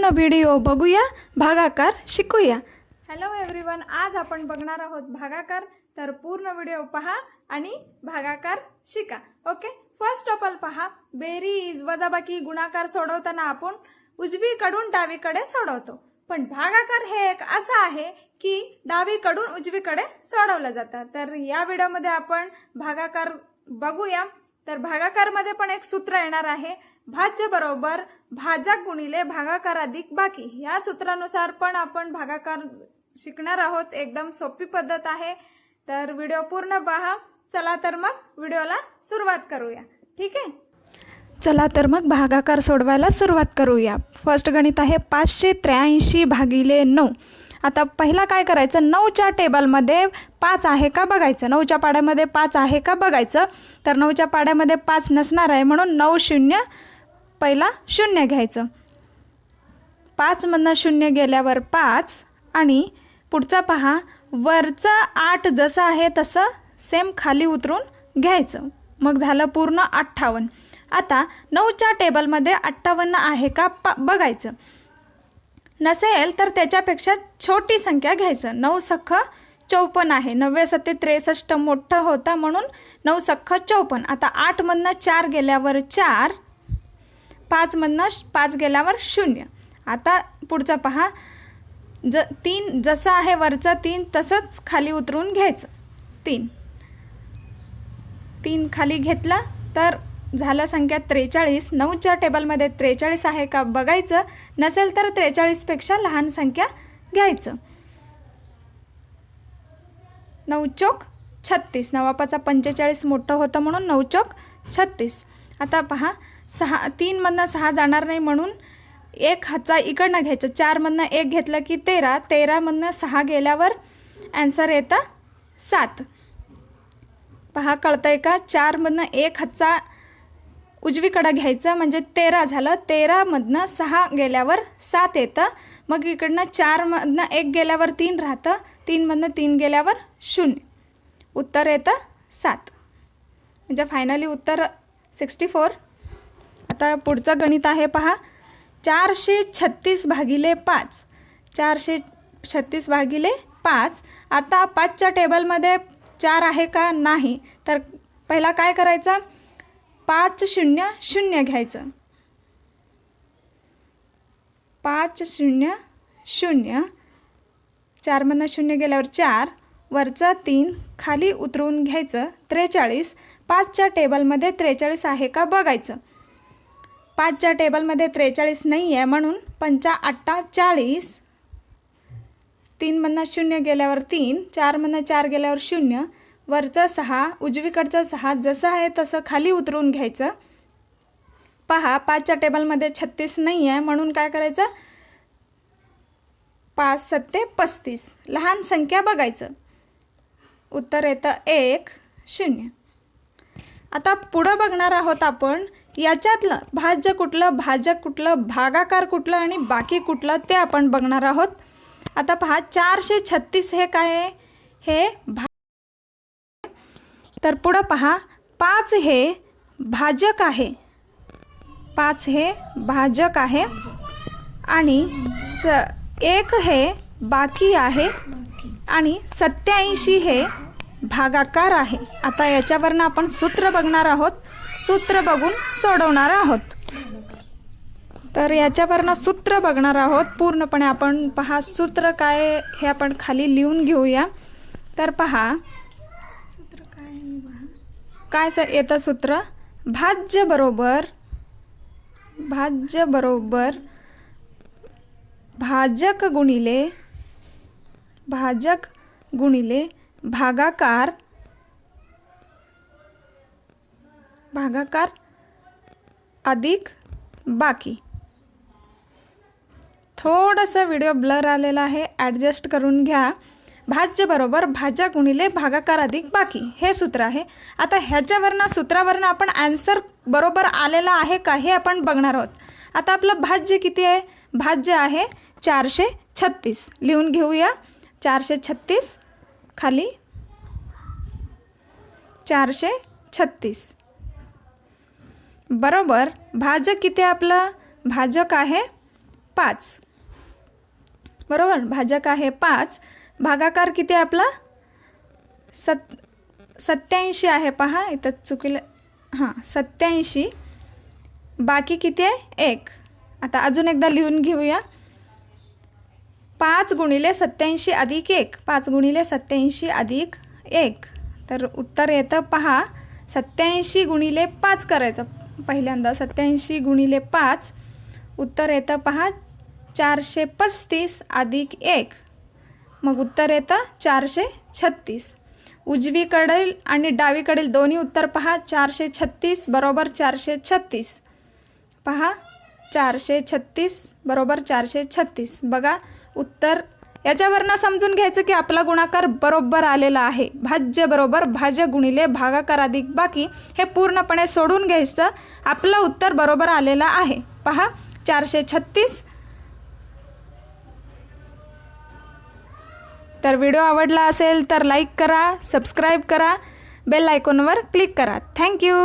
पूर्ण व्हिडिओ बघूया. भागाकार शिकूया. हॅलो एव्हरीवन आज आपण बघणार आहोत भागाकार. तर पूर्ण व्हिडिओ पहा आणि भागाकार शिका. ओके फर्स्ट ऑफ ऑल पहा बेरीज वजाबाकी गुणाकार सोडवताना आपण उजवीकडून डावीकडे सोडवतो. पण भागाकार हे एक असं आहे की डावीकडून उजवीकडे सोडवलं जातं. तर या व्हिडिओमध्ये आपण भागाकार बघूया. तर भागाकारमध्ये पण एक सूत्र येणार आहे. भाज्य बरोबर भाजक गुणिले भागाकार अधिक बाकी. या सूत्रानुसार पण आपण भागाकार शिकणार आहोत. एकदम सोपी पद्धत आहे. तर व्हिडिओ पूर्ण पहा. चला तर मग व्हिडिओला सुरुवात करूया. ठीक आहे? चला तर मग भागाकार सोडवायला सुरुवात करूया. फर्स्ट गणित आहे पाचशे त्र्याऐंशी भागिले नऊ. आता पहिला काय करायचं? नऊच्या टेबलमध्ये पाच आहे का बघायचं? नऊच्या पाड्यामध्ये पाच आहे का बघायचं? तर नऊच्या पाड्यामध्ये पाच नसणार आहे म्हणून नऊ शून्य पहिला शून्य घ्यायचं. पाचमधनं शून्य गेल्यावर पाच आणि पुढचा पहा वरचं आठ जसं आहे तसं सेम खाली उतरून घ्यायचं. मग झालं पूर्ण अठ्ठावन्न. आता नऊच्या टेबलमध्ये अठ्ठावन्न आहे का पा बघायचं. नसेल तर त्याच्यापेक्षा छोटी संख्या घ्यायचं. नऊ सख्ख चौपन्न आहे. नव्वे सत्ते त्रेसष्ट मोठं होतं म्हणून नऊ सख्ख चौपन्न. आता आठमधनं चार गेल्यावर चार पाचमधनं श- पाच गेल्यावर शून्य. आता पुढचा पहा. ज तीन जसं आहे वरचं तीन तसंच खाली उतरून घ्यायचं. तीन. तीन खाली घेतला तर झालं संख्या त्रेचाळीस. नऊच्या टेबलमध्ये त्रेचाळीस आहे का बघायचं. नसेल तर त्रेचाळीसपेक्षा लहान संख्या घ्यायचं. नऊ चौक छत्तीस. नवापाचा पंचेचाळीस मोठं होतं म्हणून नऊ चौक छत्तीस. आता पहा. सहा तीनमधनं सहा जाणार नाही म्हणून एक हातचा इकडनं घ्यायचं चारमधनं एक घेतलं की तेरा तेरामधनं सहा गेल्यावर ॲन्सर येतं सात. पहा कळतंय का? चारमधनं एक हातचा उजवीकडं घ्यायचं म्हणजे तेरा झालं तेरामधनं सहा गेल्यावर सात येतं. मग इकडनं चारमधनं एक गेल्यावर तीन राहतं तीनमधनं तीन गेल्यावर शून्य. उत्तर येतं सात. म्हणजे फायनली उत्तर सिक्स्टी फोर आता पुढचं गणित आहे पहा. चारशे छत्तीस भागिले पाच. चारशे छत्तीस भागिले पाच. आता पाचच्या टेबलमध्ये चार आहे का नाही? तर पहिला काय करायचं? पाच शून्य शून्य घ्यायचं. पाच शून्य शून्य. चारमधनं शून्य गेल्यावर चार. वरचं तीन. खाली उतरवून घ्यायचं. त्रेचाळीस. पाचच्या टेबलमध्ये त्रेचाळीस आहे का बघायचं. पाचच्या टेबलमध्ये त्रेचाळीस नाही आहे म्हणून पंचा अठ्ठा चाळीस. तीनमधनं शून्य गेल्यावर तीन चारमधनं चार गेल्यावर शून्य वरचं सहा उजवीकडचं सहा जसं आहे तसं खाली उतरून घ्यायचं. पहा पाचच्या टेबलमध्ये छत्तीस नाही आहे म्हणून काय करायचं? पाच सत्ते पस्तीस. लहान संख्या बघायचं. उत्तर येतं एक शून्य. आता पुढं बघणार आहोत आपण याच्यातलं भाज्य कुठलं भाजक कुठलं भागाकार कुठलं आणि बाकी कुठलं ते आपण बघणार आहोत. आता पहा चारशे छत्तीस हे काय हे भा तर पुढं पहा पाच हे भाजक आहे. पाच हे भाजक आहे आणि स एक हे बाकी आहे आणि सत्याऐंशी हे भागाकार आहे. आता याच्यावरनं आपण सूत्र बघणार आहोत. सूत्र बघून सोडवणार आहोत. तर याच्यावरनं सूत्र बघणार आहोत. पूर्णपणे आपण पहा सूत्र काय हे आपण खाली लिहून घेऊया. तर पहा. सूत्र काय. काय स येतं सूत्र? भाज्य बरोबर भाज्य बरोबर भाजक गुणिले भाजक गुणिले भागाकार भागाकार अधिक बाकी. थोडंसं व्हिडिओ ब्लर आलेला आहे ॲडजस्ट करून घ्या. भाज्य बरोबर भाज्या गुणिले भागाकार अधिक बाकी हे सूत्र आहे. आता ह्याच्यावरनं सूत्रावरनं आपण ॲन्सर बरोबर आलेला आहे का हे आपण बघणार आहोत. आता आपलं भाज्य किती आहे? भाज्य आहे चारशे छत्तीस. लिहून घेऊया. चारशे छत्तीस खाली चारशे छत्तीस. बरोबर. भाजक किती आपलं? भाजक आहे पाच. बरोबर? भाजक आहे पाच. भागाकार किती आपला? सत सत्याऐंशी आहे पहा इथं चुकीलं हां सत्याऐंशी बाकी किती आहे? एक. आता अजून एकदा लिहून घेऊया. पाच गुणिले सत्याऐंशी अधिक एक. पाच गुणिले सत्याऐंशी अधिक एक. तर उत्तर येतं पहा सत्याऐंशी गुणिले पाच करायचं. पहिल्यांदा सत्याऐंशी गुणिले पाच. उत्तर येतं पहा चारशे पस्तीस अधिक एक. मग उत्तर येतं चारशे छत्तीस. उजवीकडील आणि डावीकडील दोन्ही उत्तर पहा चारशे छत्तीस बरोबर चारशे छत्तीस. पहा चारशे छत्तीस बरोबर चारशे छत्तीस. बघा उत्तर याच्यावरनं समजून घ्यायचं की आपला गुणाकार बरोबर आलेला आहे. भाज्य बरोबर भाज्य गुणिले भागाकार अधिक बाकी हे पूर्णपणे सोडून घ्यायचं. आपलं उत्तर बरोबर आलेलं आहे. पहा चारशे छत्तीस. तर व्हिडिओ आवडला असेल तर लाईक करा सबस्क्राईब करा बेल आयकॉनवर क्लिक करा. थँक्यू